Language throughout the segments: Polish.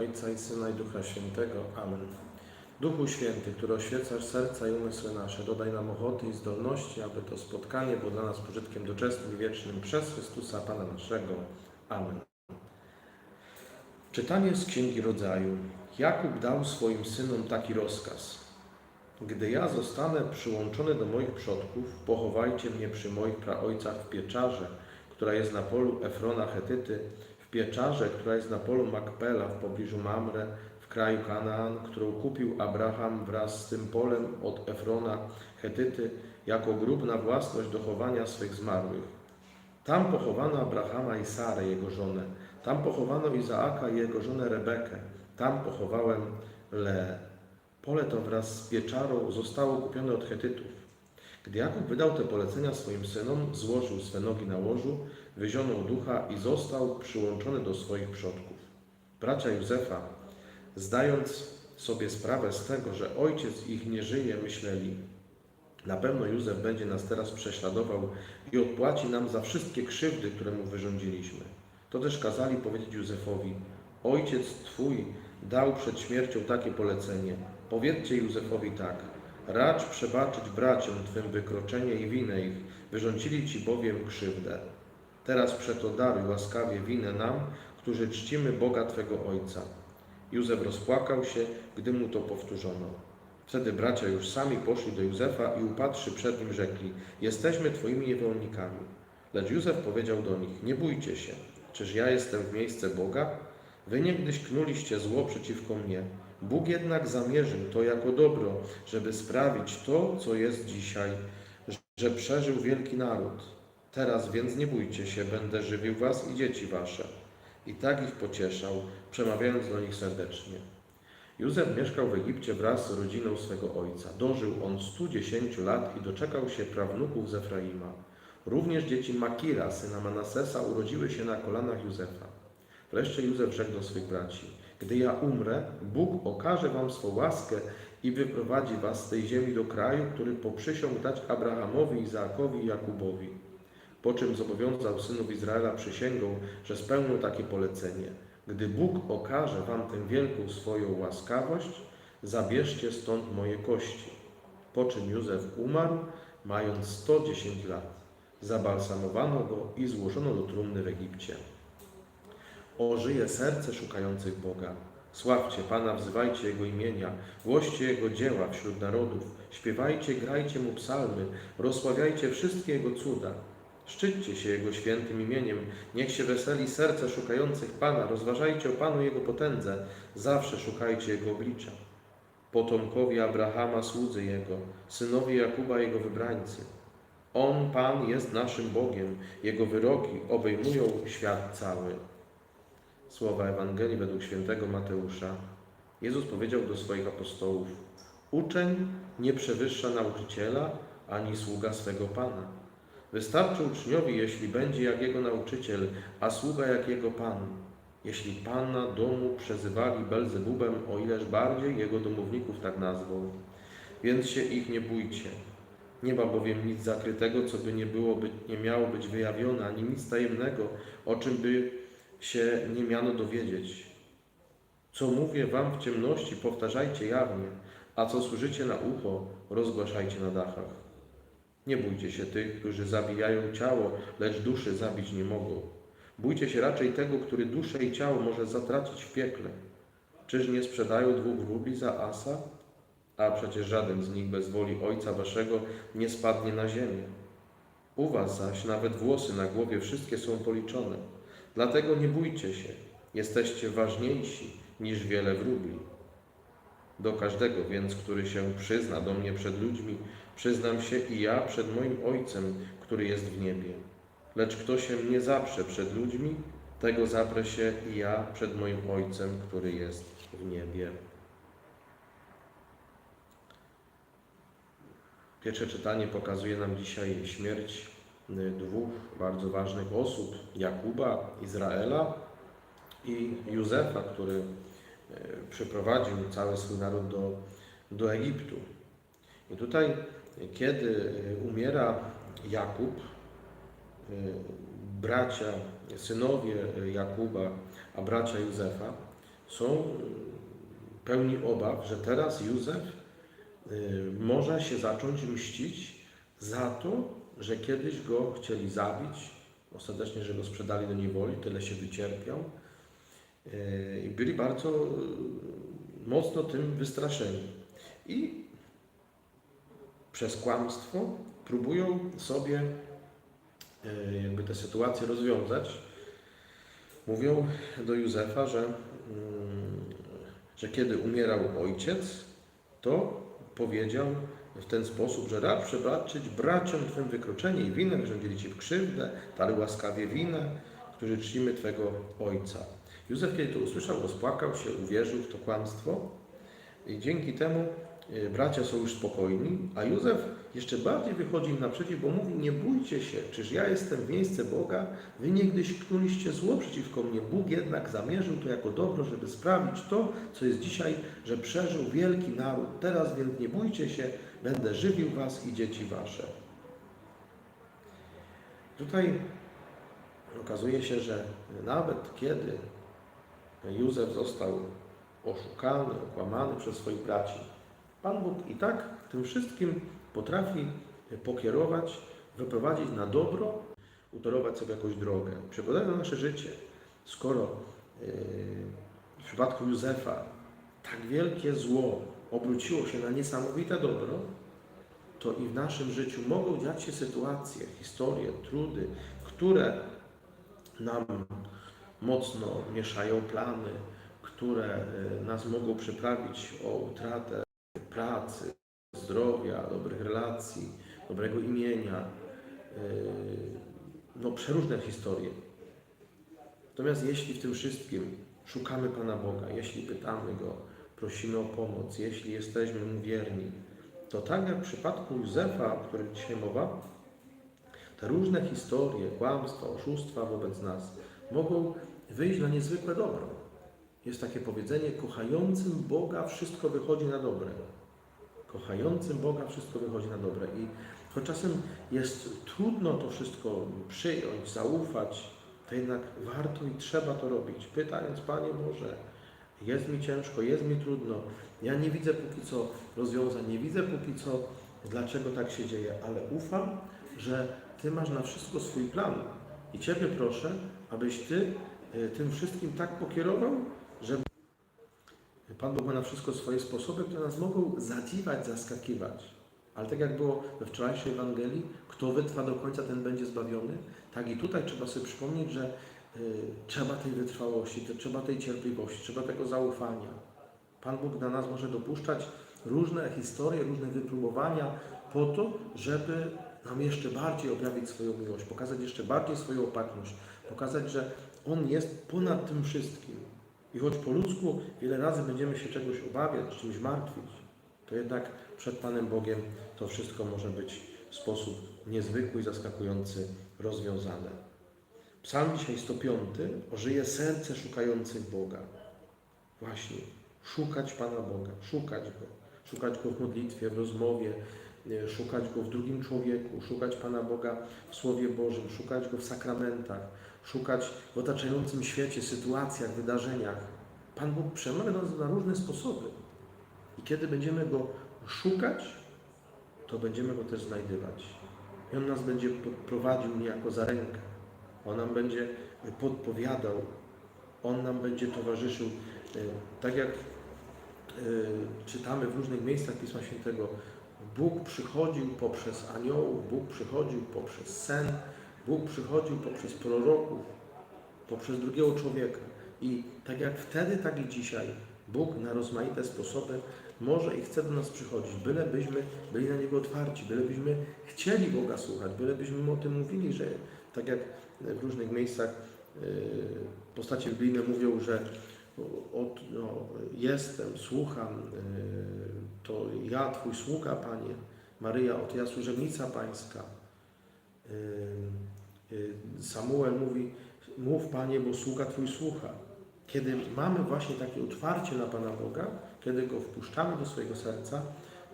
Ojca i Syna i Ducha Świętego. Amen. Duchu Święty, który oświecasz serca i umysły nasze, dodaj nam ochoty i zdolności, aby to spotkanie było dla nas pożytkiem doczesnym i wiecznym przez Chrystusa Pana naszego. Amen. Czytanie z Księgi Rodzaju. Jakub dał swoim synom taki rozkaz. Gdy ja zostanę przyłączony do moich przodków, pochowajcie mnie przy moich praojcach w pieczarze, która jest na polu Efrona Chetyty, w pieczarze, która jest na polu Makpela w pobliżu Mamre, w kraju Kanaan, którą kupił Abraham wraz z tym polem od Efrona Chetyty, jako grób na własność do chowania swych zmarłych. Tam pochowano Abrahama i Sarę, jego żonę. Tam pochowano Izaaka i jego żonę Rebekę. Tam pochowałem Leę. Pole to wraz z pieczarą zostało kupione od Chetytów. Gdy Jakub wydał te polecenia swoim synom, złożył swe nogi na łożu, wyzionął ducha i został przyłączony do swoich przodków. Bracia Józefa, zdając sobie sprawę z tego, że ojciec ich nie żyje, myśleli, na pewno Józef będzie nas teraz prześladował i odpłaci nam za wszystkie krzywdy, które mu wyrządziliśmy. To też kazali powiedzieć Józefowi, ojciec twój dał przed śmiercią takie polecenie. Powiedzcie Józefowi tak, racz przebaczyć braciom Twym wykroczenie i winę ich, wyrządzili Ci bowiem krzywdę. Teraz przeto daruj łaskawie winę nam, którzy czcimy Boga Twego Ojca. Józef rozpłakał się, gdy mu to powtórzono. Wtedy bracia już sami poszli do Józefa i upatrzy przed nim rzekli, jesteśmy Twoimi niewolnikami. Lecz Józef powiedział do nich, nie bójcie się, czyż ja jestem w miejsce Boga? Wy niegdyś knuliście zło przeciwko mnie. Bóg jednak zamierzył to jako dobro, żeby sprawić to, co jest dzisiaj, że przeżył wielki naród. Teraz więc nie bójcie się, będę żywił was i dzieci wasze. I tak ich pocieszał, przemawiając do nich serdecznie. Józef mieszkał w Egipcie wraz z rodziną swego ojca. Dożył on 110 lat i doczekał się prawnuków z Efraima. Również dzieci Makira, syna Manasesa, urodziły się na kolanach Józefa. Wreszcie Józef rzekł do swych braci: Gdy ja umrę, Bóg okaże wam swą łaskę i wyprowadzi was z tej ziemi do kraju, który poprzysiągł dać Abrahamowi, Izaakowi i Jakubowi. Po czym zobowiązał synów Izraela przysięgą, że spełnią takie polecenie. Gdy Bóg okaże wam tę wielką swoją łaskawość, zabierzcie stąd moje kości. Po czym Józef umarł, mając 110 lat. Zabalsamowano go i złożono do trumny w Egipcie. Ożyje serce szukających Boga. Sławcie Pana, wzywajcie Jego imienia, głoście Jego dzieła wśród narodów, śpiewajcie, grajcie Mu psalmy, rozsławiajcie wszystkie Jego cuda. Szczyćcie się Jego świętym imieniem, niech się weseli serce szukających Pana, rozważajcie o Panu Jego potędze, zawsze szukajcie Jego oblicza. Potomkowie Abrahama, słudzy Jego, synowie Jakuba, Jego wybrańcy. On, Pan, jest naszym Bogiem, Jego wyroki obejmują świat cały. Słowa Ewangelii według świętego Mateusza. Jezus powiedział do swoich apostołów: Uczeń nie przewyższa nauczyciela ani sługa swego Pana. Wystarczy uczniowi, jeśli będzie jak jego nauczyciel, a sługa jak jego Pan. Jeśli Pana domu przezywali Belzebubem, o ileż bardziej jego domowników tak nazwał. Więc się ich nie bójcie. Nie ma bowiem nic zakrytego, co by nie, było, by nie miało być wyjawione, ani nic tajemnego, o czym by się nie miano dowiedzieć. Co mówię wam w ciemności, powtarzajcie jawnie, a co słyszycie na ucho, rozgłaszajcie na dachach. Nie bójcie się tych, którzy zabijają ciało, lecz duszy zabić nie mogą. Bójcie się raczej tego, który duszę i ciało może zatracić w piekle. Czyż nie sprzedają dwóch rubli za asa? A przecież żaden z nich bez woli Ojca Waszego nie spadnie na ziemię. U Was zaś nawet włosy na głowie wszystkie są policzone. Dlatego nie bójcie się, jesteście ważniejsi niż wiele wróbli. Do każdego więc, który się przyzna do mnie przed ludźmi, przyznam się i ja przed moim Ojcem, który jest w niebie. Lecz kto się mnie zaprze przed ludźmi, tego zaprę się i ja przed moim Ojcem, który jest w niebie. Pierwsze czytanie pokazuje nam dzisiaj śmierć y, dwóch bardzo ważnych osób: Jakuba, Izraela i Józefa, który przyprowadził cały swój naród do, do Egiptu. I tutaj, kiedy umiera Jakub, bracia, synowie Jakuba, a bracia Józefa są y, pełni obaw, że teraz Józef może się zacząć mścić za to, że kiedyś go chcieli zabić, ostatecznie, że go sprzedali do niewoli, tyle się wycierpiał. I byli bardzo mocno tym wystraszeni. I przez kłamstwo próbują sobie y, jakby tę sytuację rozwiązać. Mówią do Józefa, że, mm, że kiedy umierał ojciec, to powiedział w ten sposób, że rad przebaczyć braciom Twym wykroczenie i winę, wyrządzili Ci w krzywdę, dali łaskawie winę, którzy czcimy Twego ojca. Józef, kiedy to usłyszał, rozpłakał się, uwierzył w to kłamstwo i dzięki temu y, bracia są już spokojni, a Józef jeszcze bardziej wychodzi im naprzeciw, bo mówi, nie bójcie się, czyż ja jestem w miejsce Boga, wy niegdyś knuliście zło przeciwko mnie, Bóg jednak zamierzył to jako dobro, żeby sprawić to, co jest dzisiaj, że przeżył wielki naród. Teraz więc nie bójcie się, będę żywił was i dzieci wasze. Tutaj okazuje się, że nawet kiedy Józef został oszukany, okłamany przez swoich braci, Pan Bóg i tak tym wszystkim potrafi pokierować, wyprowadzić na dobro, utorować sobie jakąś drogę. Przekładając na nasze życie, skoro yy, w przypadku Józefa tak wielkie zło obróciło się na niesamowite dobro, to i w naszym życiu mogą dziać się sytuacje, historie, trudy, które nam mocno mieszają plany, które y, nas mogą przyprawić o utratę pracy, zdrowia, dobrych relacji, dobrego imienia, yy, no przeróżne historie. Natomiast jeśli w tym wszystkim szukamy Pana Boga, jeśli pytamy Go, prosimy o pomoc, jeśli jesteśmy Mu wierni, to tak jak w przypadku Józefa, o którym dzisiaj mowa, te różne historie, kłamstwa, oszustwa wobec nas mogą wyjść na niezwykłe dobro. Jest takie powiedzenie, kochającym Boga wszystko wychodzi na dobre. Kochającym Boga wszystko wychodzi na dobre. I choć czasem jest trudno to wszystko przyjąć, zaufać, to jednak warto i trzeba to robić. Pytając, Panie Boże, jest mi ciężko, jest mi trudno. Ja nie widzę póki co rozwiązań, nie widzę póki co, dlaczego tak się dzieje, ale ufam, że Ty masz na wszystko swój plan. I Ciebie proszę, abyś Ty y, tym wszystkim tak pokierował, żeby Pan Bóg ma na wszystko swoje sposoby, które nas mogą zadziwać, zaskakiwać. Ale tak jak było we wczorajszej Ewangelii, kto wytrwa do końca, ten będzie zbawiony. Tak i tutaj trzeba sobie przypomnieć, że y, trzeba tej wytrwałości, trzeba tej cierpliwości, trzeba tego zaufania. Pan Bóg na nas może dopuszczać różne historie, różne wypróbowania po to, żeby nam jeszcze bardziej objawić swoją miłość, pokazać jeszcze bardziej swoją opatrzność, pokazać, że On jest ponad tym wszystkim. I choć po ludzku wiele razy będziemy się czegoś obawiać, czymś martwić, to jednak przed Panem Bogiem to wszystko może być w sposób niezwykły i zaskakujący rozwiązane. Psalm dzisiaj 105 ożyje serce szukających Boga. Właśnie, szukać Pana Boga, szukać Go. Szukać Go w modlitwie, w rozmowie, szukać Go w drugim człowieku, szukać Pana Boga w Słowie Bożym, szukać Go w sakramentach, szukać w otaczającym świecie, sytuacjach, wydarzeniach. Pan Bóg przemawia nas na różne sposoby. I kiedy będziemy Go szukać, to będziemy Go też znajdywać. I On nas będzie prowadził niejako za rękę. On nam będzie podpowiadał. On nam będzie towarzyszył. Y, Tak jak y, czytamy w różnych miejscach Pisma Świętego, Bóg przychodził poprzez aniołów, Bóg przychodził poprzez sen, Bóg przychodził poprzez proroków, poprzez drugiego człowieka. I tak jak wtedy, tak i dzisiaj, Bóg na rozmaite sposoby może i chce do nas przychodzić, bylebyśmy byli na Niego otwarci, bylebyśmy chcieli Boga słuchać, bylebyśmy Mu o tym mówili, że tak jak w różnych miejscach yy, postacie biblijne mówią, że od, no, jestem, słucham, yy, to ja, Twój sługa, Panie, Maryja, oto ja służebnica Pańska. Yy, yy, Samuel mówi, mów Panie, bo sługa Twój słucha. Kiedy mamy właśnie takie otwarcie na Pana Boga, kiedy Go wpuszczamy do swojego serca,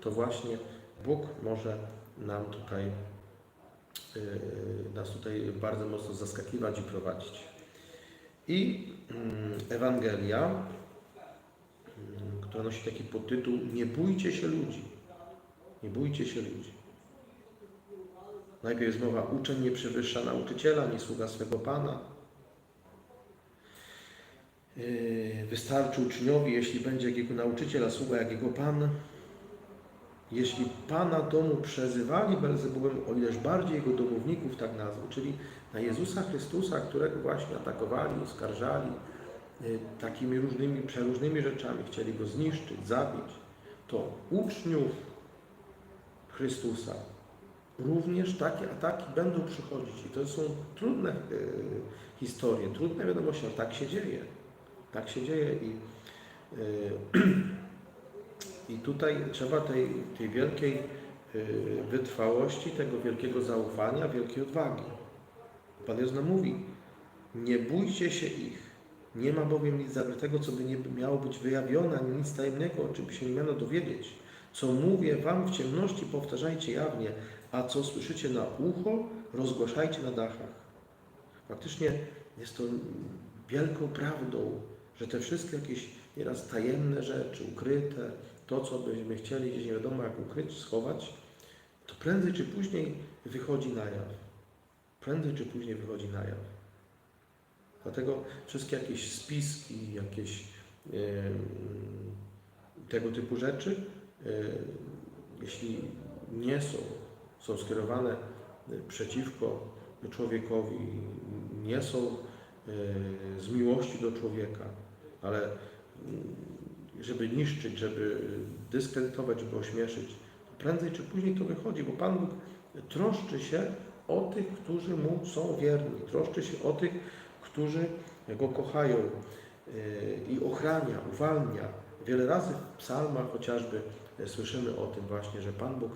to właśnie Bóg może nam tutaj, nas tutaj bardzo mocno zaskakiwać i prowadzić. I mm, Ewangelia która nosi taki podtytuł Nie bójcie się ludzi. Nie bójcie się ludzi. Najpierw jest mowa, uczeń nie przewyższa nauczyciela, nie sługa swego Pana. Yy, Wystarczy uczniowi, jeśli będzie jak jego nauczyciel, a sługa jak jego Pan. Jeśli Pana domu przezywali Belzebubem, o ileż bardziej jego domowników tak nazwał, czyli na Jezusa Chrystusa, którego właśnie atakowali, oskarżali yy, takimi różnymi, przeróżnymi rzeczami, chcieli go zniszczyć, zabić, to uczniów Chrystusa również takie ataki będą przychodzić. I to są trudne e, historie, trudne wiadomości, ale tak się dzieje. Tak się dzieje i, e, i tutaj trzeba tej, tej wielkiej wytrwałości, tego wielkiego zaufania, wielkiej odwagi. Pan Jezus nam mówi, nie bójcie się ich. Nie ma bowiem nic zakrytego, co by nie miało być wyjawione, ani nic tajemnego, o czym by się nie miano dowiedzieć. Co mówię wam w ciemności, powtarzajcie jawnie, a co słyszycie na ucho, rozgłaszajcie na dachach. Faktycznie jest to wielką prawdą, że te wszystkie jakieś nieraz tajemne rzeczy, ukryte, to co byśmy chcieli gdzieś nie wiadomo jak ukryć, schować, to prędzej czy później wychodzi na jaw. Prędzej czy później wychodzi na jaw. Dlatego wszystkie jakieś spiski, jakieś tego typu rzeczy, yy, jeśli nie są są skierowane przeciwko człowiekowi, nie są e, z miłości do człowieka, ale mm, żeby niszczyć, żeby dyskredytować, żeby ośmieszyć, prędzej czy później to wychodzi, bo Pan Bóg troszczy się o tych, którzy Mu są wierni, troszczy się o tych, którzy Go kochają e, i ochrania, uwalnia. Wiele razy w psalmach chociażby słyszymy o tym właśnie, że Pan Bóg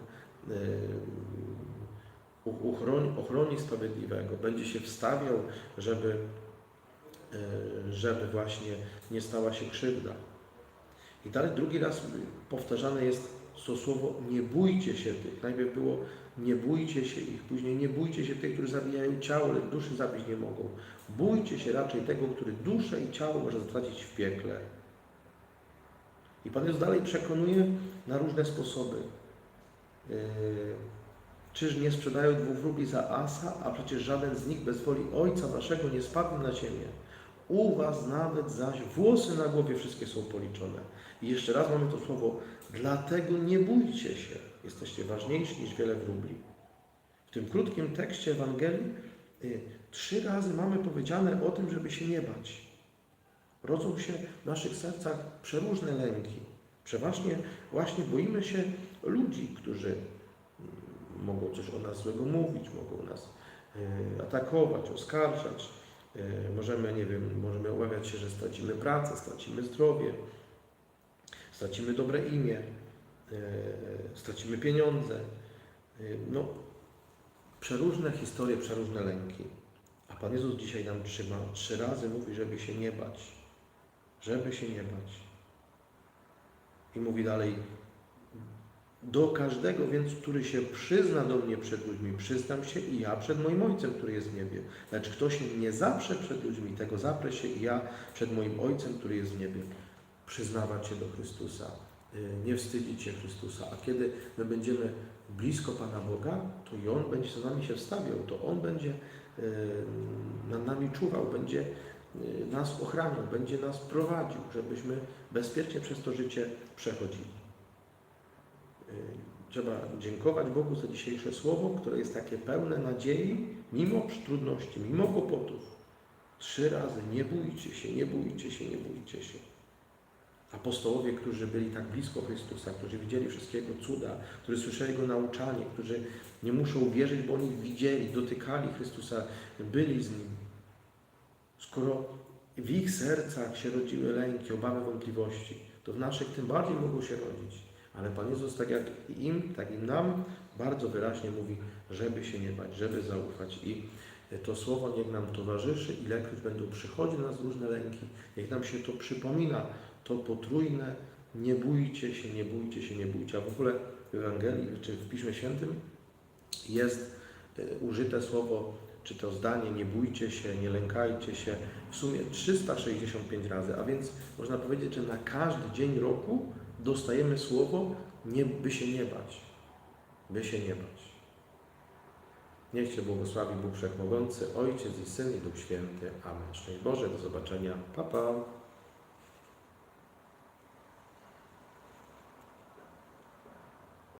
uchroni, ochroni sprawiedliwego, będzie się wstawiał, żeby, e, żeby właśnie nie stała się krzywda. I dalej drugi raz powtarzane jest to słowo nie bójcie się tych. Najpierw było nie bójcie się ich, później nie bójcie się tych, którzy zabijają ciało, ale duszy zabić nie mogą. Bójcie się raczej tego, który duszę i ciało może zatracić w piekle. I Pan Jezus dalej przekonuje na różne sposoby. Yy, czyż nie sprzedają dwóch wróbli za asa, a przecież żaden z nich bez woli Ojca Waszego nie spadł na ziemię. U Was nawet zaś włosy na głowie wszystkie są policzone. I jeszcze raz mamy to słowo, dlatego nie bójcie się, jesteście ważniejsi niż wiele wróbli. W tym krótkim tekście Ewangelii y, trzy razy mamy powiedziane o tym, żeby się nie bać. Rodzą się w naszych sercach przeróżne lęki. Przeważnie właśnie boimy się ludzi, którzy mm, mogą coś o nas złego mówić, mogą nas e, atakować, oskarżać. E, możemy, nie wiem, możemy obawiać się, że stracimy pracę, stracimy zdrowie, stracimy dobre imię, e, stracimy pieniądze. No, przeróżne historie, przeróżne lęki. A Pan Jezus dzisiaj nam trzyma, trzy razy mówi, żeby się nie bać. Żeby się nie bać. I mówi dalej, do każdego więc, który się przyzna do mnie przed ludźmi, przyznam się i ja przed moim Ojcem, który jest w niebie. Lecz kto się nie zaprze przed ludźmi, tego zaprę się i ja przed moim Ojcem, który jest w niebie. Przyznawać się do Chrystusa, y, nie wstydzić się Chrystusa. A kiedy my będziemy blisko Pana Boga, to i On będzie za nami się wstawiał, to On będzie y, nad nami czuwał, będzie y, nas ochraniał, będzie nas prowadził, żebyśmy bezpiecznie przez to życie przechodzili. Trzeba dziękować Bogu za dzisiejsze słowo, które jest takie pełne nadziei, mimo trudności, mimo kłopotów. Trzy razy nie bójcie się, nie bójcie się, nie bójcie się. Apostołowie, którzy byli tak blisko Chrystusa, którzy widzieli wszystkiego cuda, którzy słyszeli Jego nauczanie, którzy nie muszą wierzyć, bo oni widzieli, dotykali Chrystusa, byli z Nim. Skoro w ich sercach się rodziły lęki, obawy, wątpliwości, to w naszych tym bardziej mogą się rodzić. Ale Pan Jezus, tak jak im, tak i nam, bardzo wyraźnie mówi, żeby się nie bać, żeby zaufać. I to słowo niech nam towarzyszy, ilekroć będą przychodzić na nas różne lęki, niech nam się to przypomina, to potrójne, nie bójcie się, nie bójcie się, nie bójcie. A w ogóle w Ewangelii, czy w Piśmie Świętym jest e, użyte słowo czy to zdanie nie bójcie się, nie lękajcie się, w sumie 365 razy, a więc można powiedzieć, że na każdy dzień roku dostajemy słowo, nie, by się nie bać, by się nie bać. Niech Cię błogosławi Bóg Wszechmogący, Ojciec i Syn i Duch Święty. Amen. Szczęść Boże, do zobaczenia. Pa, pa.